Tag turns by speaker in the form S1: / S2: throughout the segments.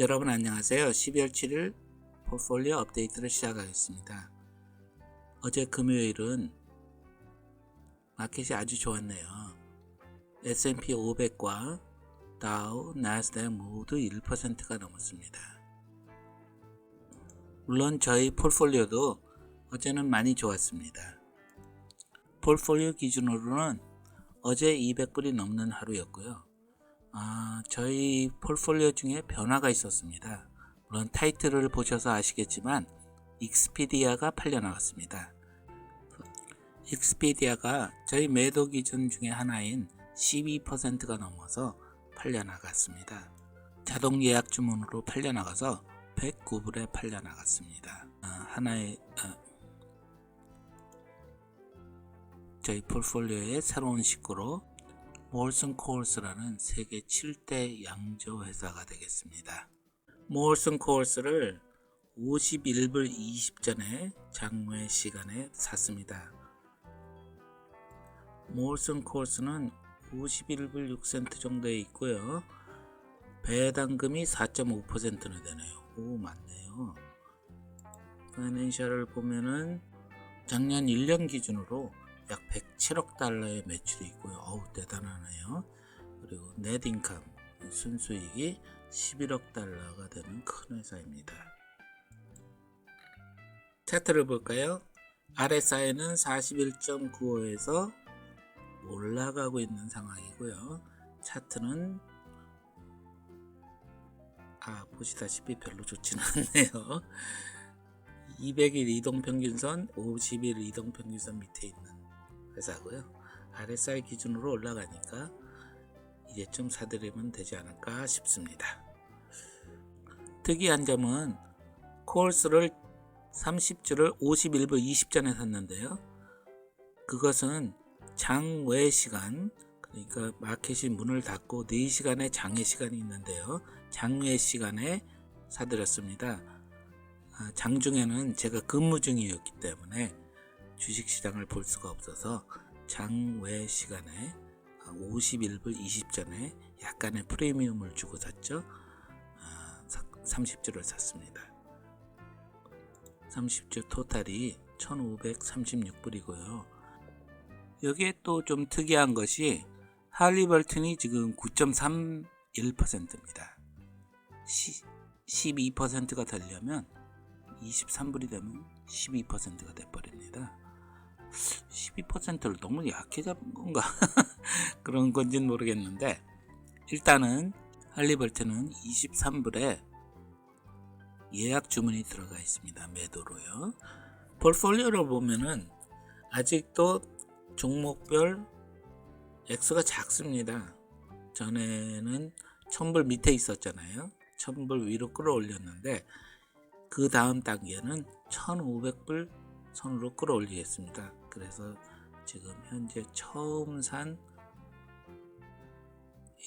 S1: 여러분 안녕하세요. 12월 7일 포트폴리오 업데이트를 시작하겠습니다. 어제 금요일은 마켓이 아주 좋았네요. S&P 500과 다우, 나스닥 모두 1%가 넘었습니다. 물론 저희 폴폴리오도 어제는 많이 좋았습니다. 폴폴리오 기준으로는 어제 200불이 넘는 하루였고요. 아, 저희 폴폴리오 중에 변화가 있었습니다. 물론 타이틀을 보셔서 아시겠지만 익스피디아가 팔려나갔습니다. 익스피디아가 저희 매도 기준 중에 하나인 12%가 넘어서 팔려나갔습니다. 자동 예약 주문으로 팔려나가서 109불에 팔려나갔습니다. 아, 하나의 아, 저희 폴폴리오의 새로운 식구로 몰슨 코얼스라는 세계 7대 양조 회사가 되겠습니다. 몰슨 코얼스를 51불 20전에 장외 시간에 샀습니다. 몰슨 코얼스는 51불 6센트 정도에 있고요. 배당금이 4.5%나 되네요. 오, 맞네요. 파이낸셜을 보면은 작년 1년 기준으로 약 107억 달러의 매출이 있고요. 어우, 대단하네요. 그리고 넷인컴, 순수익이 11억 달러가 되는 큰 회사입니다. 차트를 볼까요? RSI는 41.95에서 올라가고 있는 상황이고요. 차트는 아 보시다시피 별로 좋지는 않네요. 200일 이동평균선, 50일 이동평균선 밑에 있는 회사고요. RSI 기준으로 올라가니까 이제좀 사들이면 되지 않을까 싶습니다. 특이한 점은 코얼스를 30주를 51분 20전에 샀는데요. 그것은 장외 시간, 그러니까 마켓이 문을 닫고 4시간의 장외 시간이 있는데요. 장외 시간에 사들였습니다. 아, 장중에는 제가 근무 중이었기 때문에 주식시장을 볼 수가 없어서 장외 시간에 51불 20전에 약간의 프리미엄을 주고 샀죠. 30주를 샀습니다. 30주 토탈이 1536불이고요. 여기에 또 좀 특이한 것이 할리벌튼이 지금 9.31%입니다. 12%가 되려면 23불이 되면 12%가 돼버립니다. 12%를 너무 약해 잡은 건가? 그런 건지는 모르겠는데 일단은 할리벌트는 23불에 예약 주문이 들어가 있습니다. 매도로요. 폴폴리오를 보면은 아직도 종목별 액수가 작습니다. 전에는 1000불 밑에 있었잖아요. 1000불 위로 끌어올렸는데 그 다음 단계는 1500불 선으로 끌어올리겠습니다. 그래서 지금 현재 처음 산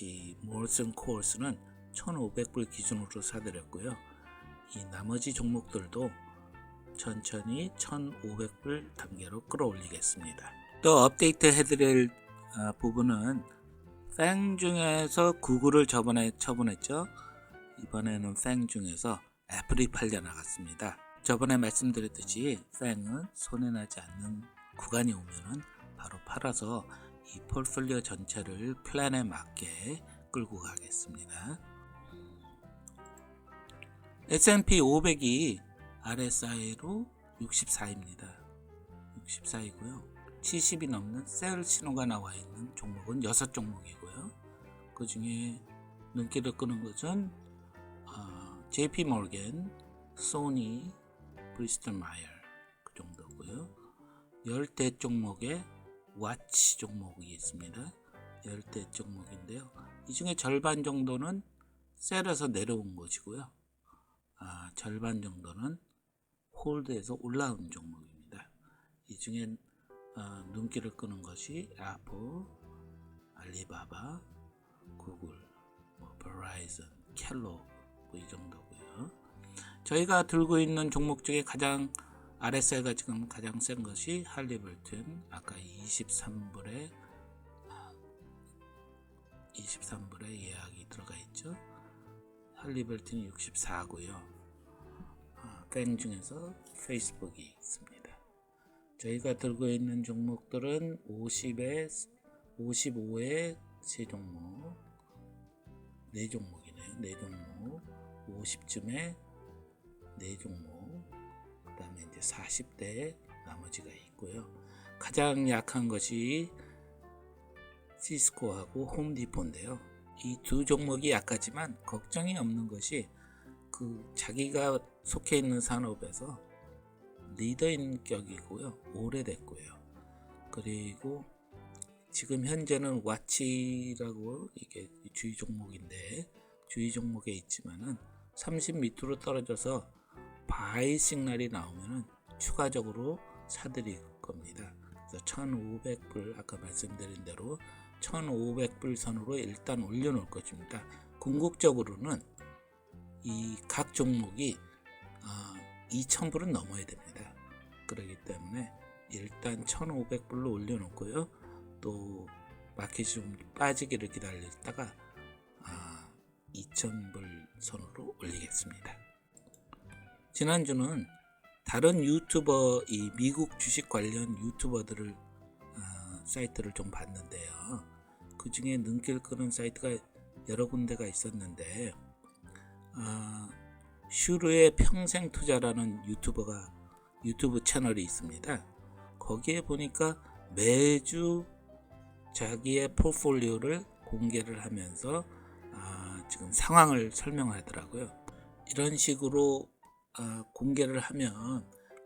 S1: 이 몰슨 코어스는 1500불 기준으로 사드렸고요. 이 나머지 종목들도 천천히 1500불 단계로 끌어올리겠습니다. 또 업데이트 해드릴 어, 부분은 팽 중에서 구글을 저번에 처분했죠. 이번에는 팽 중에서 애플이 팔려 나갔습니다. 저번에 말씀드렸듯이 팽은 손해나지 않는 구간이 오면은 바로 팔아서 이 폴폴리오 전체를 플랜에 맞게 끌고 가겠습니다. S&P 500이 RSI로 64입니다. 64이고요. 70이 넘는 셀 신호가 나와 있는 종목은 6종목이고요. 그 중에 눈길을 끄는 것은 어, JP 모르겐, 소니, 브리스톨 마이어 그 정도고요. 열대 종목에 와치 종목이 있습니다. 열대 종목인데요. 이 중에 절반 정도는 셀에서 내려온 것이고요. 아, 절반 정도는 홀드에서 올라온 종목입니다. 이 중에 어, 눈길을 끄는 것이 애플, 알리바바, 구글, 뭐 버라이즌, 켈로 뭐이 정도고요. 저희가 들고 있는 종목 중에 가장 RSI가 지금 가장 센 것이 할리벌튼 아까 23불에 23불에 예약이 들어가 있죠. 할리벨튼이 64고요. 아, 뱅 중에서 페이스북이 있습니다. 저희가 들고 있는 종목들은 50에 55에 세 종목, 네 종목이네요. 네 종목, 50쯤에 네 종목, 그 다음에 이제 40대 나머지가 있고요. 가장 약한 것이 시스코하고 홈디포인데요. 이 두 종목이 약하지만 걱정이 없는 것이 그 자기가 속해 있는 산업에서 리더인 격이고요. 오래됐고요. 그리고 지금 현재는 와치라고 이게 주의 종목인데 주의 종목에 있지만은 30 밑으로 떨어져서 바이 시그널이 나오면은 추가적으로 사들일 겁니다. 그래서 1,500불 아까 말씀드린 대로 1,500불 선으로 일단 올려놓을 것입니다. 궁극적으로는 이 각 종목이 아, 2,000불은 넘어야 됩니다. 그렇기 때문에 일단 1,500불로 올려놓고요. 또 마켓이 좀 빠지기를 기다리다가 아, 2,000불 선으로 올리겠습니다. 지난주는 다른 유튜버 이 미국 주식 관련 유튜버들을 아, 사이트를 좀 봤는데요. 그 중에 눈길 끄는 사이트가 여러 군데가 있었는데 아, 슈르의 평생 투자라는 유튜버가 유튜브 채널이 있습니다. 거기에 보니까 매주 자기의 포폴리오를 공개를 하면서 아, 지금 상황을 설명하더라고요. 이런 식으로 아, 공개를 하면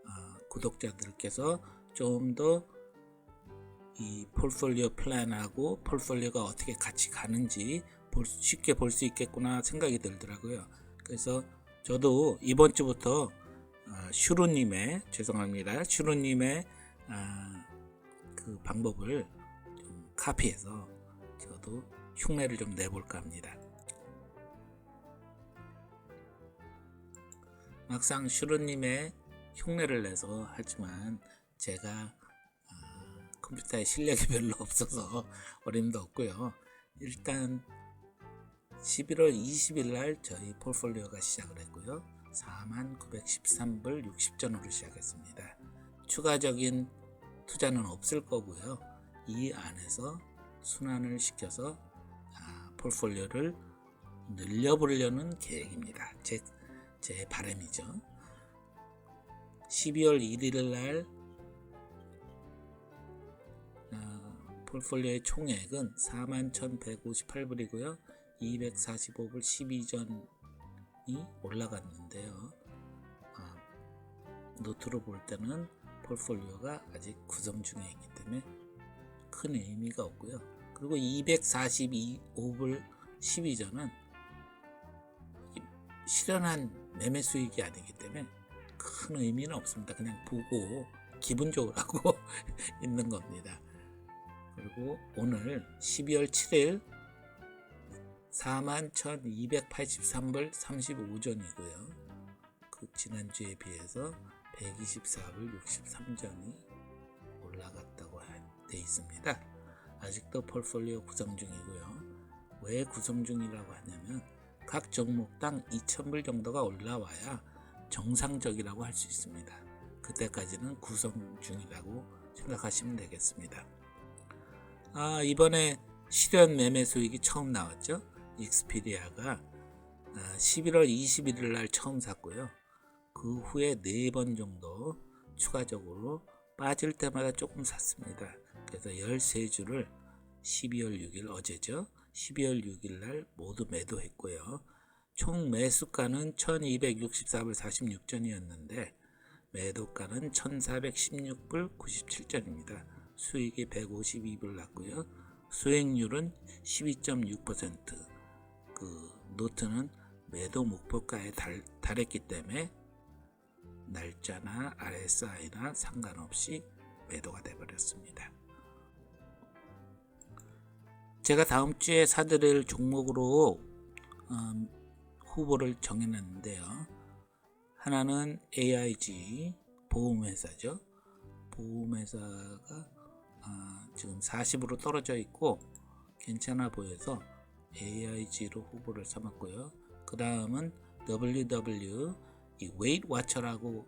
S1: 아, 구독자들께서 좀 더 이 폴폴리오 플랜하고 폴폴리오가 어떻게 같이 가는지 쉽게 볼 수 있겠구나 생각이 들더라고요. 그래서 저도 이번 주부터 아, 슈루님의 죄송합니다. 슈루님의 아, 그 방법을 좀 카피해서 저도 흉내를 좀 내볼까 합니다. 막상 슈루님의 흉내를 내서 하지만 제가 아, 컴퓨터에 실력이 별로 없어서 어림도 없고요. 일단 11월 20일 날 저희 폴폴리오가 시작을 했고요. 4913불 60전으로 시작했습니다. 추가적인 투자는 없을 거고요. 이 안에서 순환을 시켜서 아, 폴폴리오를 늘려보려는 계획입니다. 제, 제 바람이죠. 12월 1일 날 아, 폴폴리오의 총액은 41,158불이고요. 245불 12전이 올라갔는데요. 아, 노트로 볼 때는 폴폴리오가 아직 구성 중에 있기 때문에 큰 의미가 없고요. 그리고 242불 12전은 실현한 매매 수익이 아니기 때문에 큰 의미는 없습니다. 그냥 보고 기분 좋으라고 있는 겁니다. 그리고 오늘 12월 7일 41,283불 35전이고요. 그 지난주에 비해서 124불 63전이 올라갔다고 돼 있습니다. 아직도 폴폴리오 구성 중이고요. 왜 구성 중이라고 하냐면 각 종목당 2,000불 정도가 올라와야 정상적이라고 할 수 있습니다. 그때까지는 구성 중이라고 생각하시면 되겠습니다. 아, 이번에 실현 매매 수익이 처음 나왔죠. 익스피디아가 아, 11월 21일 날 처음 샀고요. 그 후에 네번 정도 추가적으로 빠질 때마다 조금 샀습니다. 그래서 13주를 12월 6일 어제죠. 12월 6일 날 모두 매도했고요. 총 매수가는 1264불 46전이었는데 매도가는 1416불 97전입니다. 수익이 152불 났고요. 수익률은 12.6%. 그 노트는 매도 목표가에 달, 달했기 때문에 날짜나 RSI나 상관없이 매도가 되버렸습니다. 제가 다음 주에 사드릴 종목으로 음, 후보를 정해놨는데요. 하나는 AIG 보험회사죠. 보험회사가 아, 지금 40으로 떨어져 있고 괜찮아 보여서 AIG로 후보를 삼았고요. 그그 다음은 WW 이 웨이트 와처라고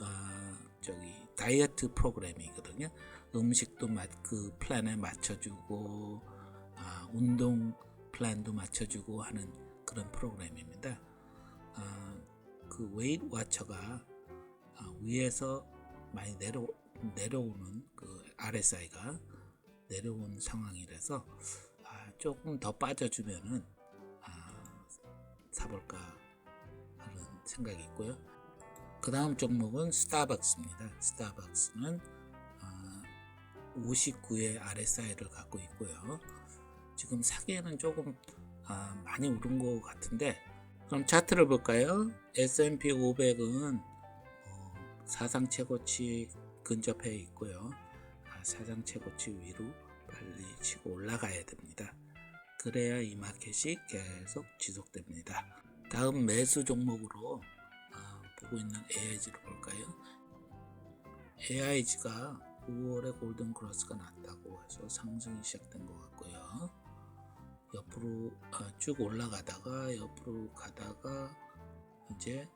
S1: 아, 저기 다이어트 프로그램이거든요. 음식도 맞, 그 플랜에 맞춰주고 아, 운동 플랜도 맞춰주고 하는 그런 프로그램입니다. 아, 그 웨이트 와처가 아, 위에서 많이 내려 내려오는 그 RSI가 내려온 상황이라서 아, 조금 더 빠져주면은 아, 사볼까 하는 생각이 있고요. 그 다음 종목은 스타벅스입니다. 스타벅스는 아, 59의 RSI를 갖고 있고요. 지금 사기에는 조금 아, 많이 오른 것 같은데 그럼 차트를 볼까요? S&P 500은 어, 사상 최고치 근접해 있고요. 아, 사상 최고치 위로 빨리 치고 올라가야 됩니다. 그래야 이 마켓이 계속 지속됩니다. 다음 매수 종목으로 아, 보고 있는 AIG를 볼까요? AIG가 5월에 골든 크로스가 났다고 해서 상승이 시작된 것 같고요. 옆으로 아, 쭉 올라가다가 옆으로 가다가 이제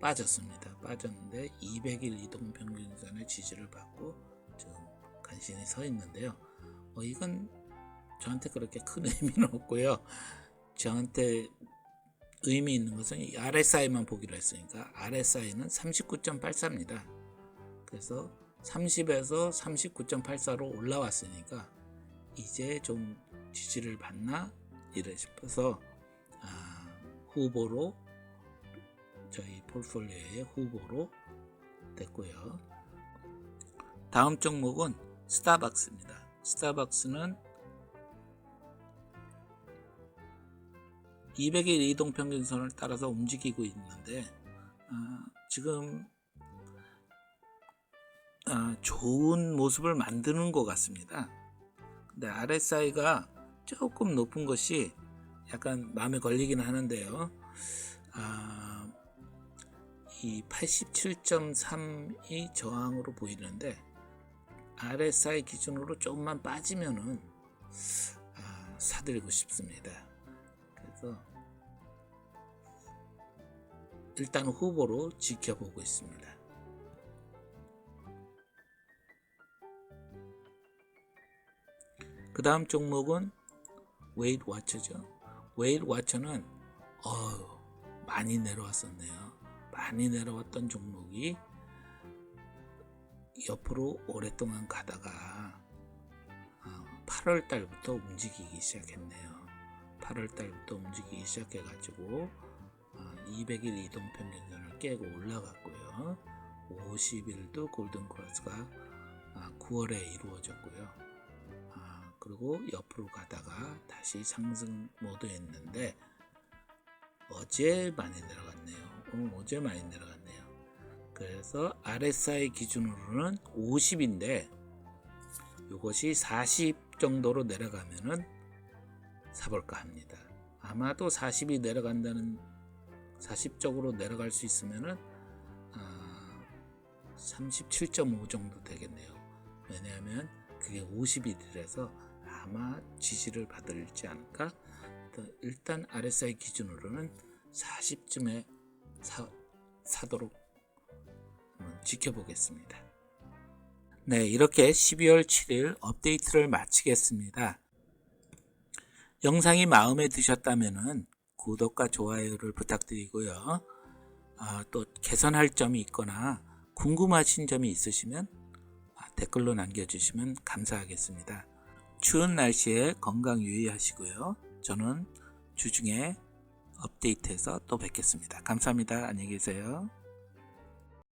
S1: 빠졌습니다. 빠졌는데 200일 이동 평균선의 지지를 받고 지금 간신히 서 있는데요. 어, 이건 저한테 그렇게 큰 의미는 없고요. 저한테 의미 있는 것은 이 RSI만 보기로 했으니까 RSI는 39.84입니다. 그래서 30에서 39.84로 올라왔으니까 이제 좀 지지를 받나 이래 싶어서 아, 후보로 저희 폴폴리오의 후보로 됐고요. 다음 종목은 스타벅스입니다. 스타벅스는 200일 이동 평균선을 따라서 움직이고 있는데 아, 지금 아, 좋은 모습을 만드는 것 같습니다. 근데 RSI가 조금 높은 것이 약간 마음에 걸리긴 하는데요. 아, 이 87.3이 저항으로 보이는데 RSI 기준으로 조금만 빠지면은 아, 사들고 싶습니다. 그래서 일단 후보로 지켜보고 있습니다. 그 다음 종목은 웨이트 와처죠. 웨이트 와처는 어휴, 많이 내려왔었네요. 많이 내려왔던 종목이 옆으로 오랫동안 가다가 8월 달부터 움직이기 시작했네요. 8월 달부터 움직이기 시작해 가지고 200일 이동 평균선을 깨고 올라갔고요. 50일도 골든 크로스가 9월에 이루어졌고요. 아, 그리고 옆으로 가다가 다시 상승 모드였는데 어제 많이 내려갔네요. 오늘 어제 많이 내려갔네요. 그래서 RSI 기준으로는 50인데 이것이 40 정도로 내려가면은 사볼까 합니다. 아마도 40이 내려간다는 40 쪽으로 내려갈 수 있으면은 아, 37.5 정도 되겠네요. 왜냐하면 그게 50일이라서 아마 지지를 받을지 않을까? 일단 RSI 기준으로는 40쯤에 사, 사도록 지켜보겠습니다. 네, 이렇게 12월 7일 업데이트를 마치겠습니다. 영상이 마음에 드셨다면 구독과 좋아요를 부탁드리고요. 아, 또 개선할 점이 있거나 궁금하신 점이 있으시면 아, 댓글로 남겨주시면 감사하겠습니다. 추운 날씨에 건강 유의하시고요. 저는 주중에 업데이트해서 또 뵙겠습니다. 감사합니다. 안녕히 계세요.